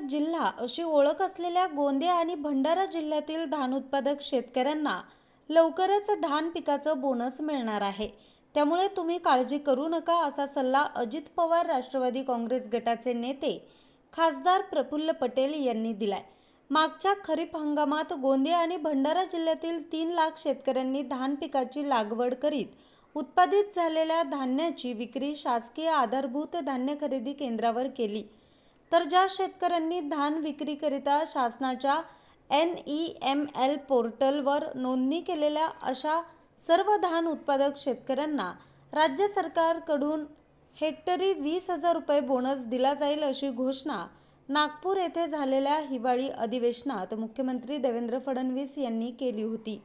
जिल्हा अशी ओळख असलेल्या गोंदिया आणि भंडारा जिल्ह्यातील धान उत्पादक शेतकऱ्यांना लवकरच धान पिकाचं बोनस मिळणार आहे. त्यामुळे तुम्ही काळजी करू नका असा सल्ला अजित पवार राष्ट्रवादी काँग्रेस गटाचे नेते खासदार प्रफुल्ल पटेल यांनी दिलाय. मागच्या खरीप हंगामात गोंदिया आणि भंडारा जिल्ह्यातील तीन लाख शेतकऱ्यांनी धान पिकाची लागवड करीत उत्पादित झालेल्या धान्याची विक्री शासकीय आधारभूत धान्य खरेदी केंद्रावर केली. तर ज्या शेतकऱ्यांनी धान विक्रीकरिता शासनाच्या एन ई एम एल पोर्टलवर नोंदणी केलेल्या अशा सर्व धान उत्पादक शेतकऱ्यांना राज्य सरकारकडून हेक्टरी वीस हजार रुपये बोनस दिला जाईल अशी घोषणा नागपूर येथे झालेल्या हिवाळी अधिवेशनात मुख्यमंत्री देवेंद्र फडणवीस यांनी केली होती.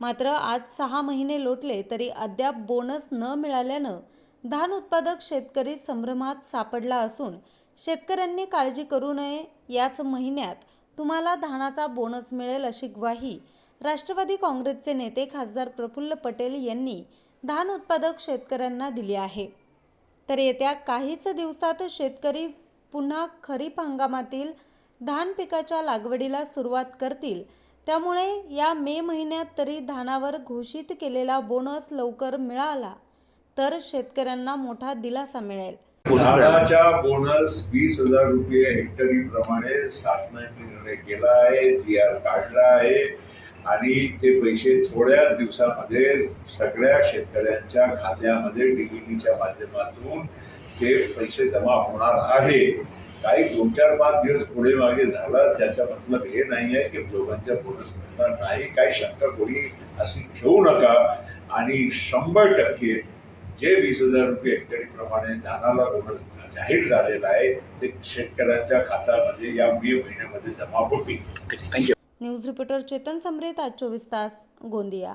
मात्र आज सहा महिने लोटले तरी अद्याप बोनस न मिळाल्यानं धान उत्पादक शेतकरी संभ्रमात सापडला असून शेतकऱ्यांनी काळजी करू नये याच महिन्यात तुम्हाला धानाचा बोनस मिळेल अशी ग्वाही राष्ट्रवादी काँग्रेसचे नेते खासदार प्रफुल्ल पटेल यांनी धान उत्पादक शेतकऱ्यांना दिली आहे. तर येत्या काहीच दिवसात शेतकरी पुन्हा खरीप हंगामातील धान पिकाच्या लागवडीला सुरुवात करतील. त्यामुळे या मे महिन्यात तरी धानावर घोषित केलेला बोनस लवकर मिळाला तर शेतकऱ्यांना मोठा दिलासा मिळेल. झाडाच्या बोनस वीस हजार रुपये हेक्टरी प्रमाणे शासनाने निर्णय केला आहे जी आर काढला आहे. आणि ते पैसे थोड्या दिवसामध्ये सगळ्या शेतकऱ्यांच्या खात्यामध्ये डीबीटीच्या माध्यमातून ते पैसे जमा होणार आहे. काही दोन चार पाच दिवस पुढे मागे झाला त्याचा मतलब हे नाही आहे की दोघांच्या बोनस मिळणार नाही. काही शंका कोणी अशी ठेवू नका. आणि शंभर टक्के जे वीस हजार रुपये हेक्टरी प्रमाणे धानाला बोनस जाहीर झालेला आहे ते शेतकऱ्यांच्या खात्यामध्ये या मे महिन्यामध्ये जमा होतील. Thank you news reporter Chetan Samret आज चोवीस तास गोंदिया.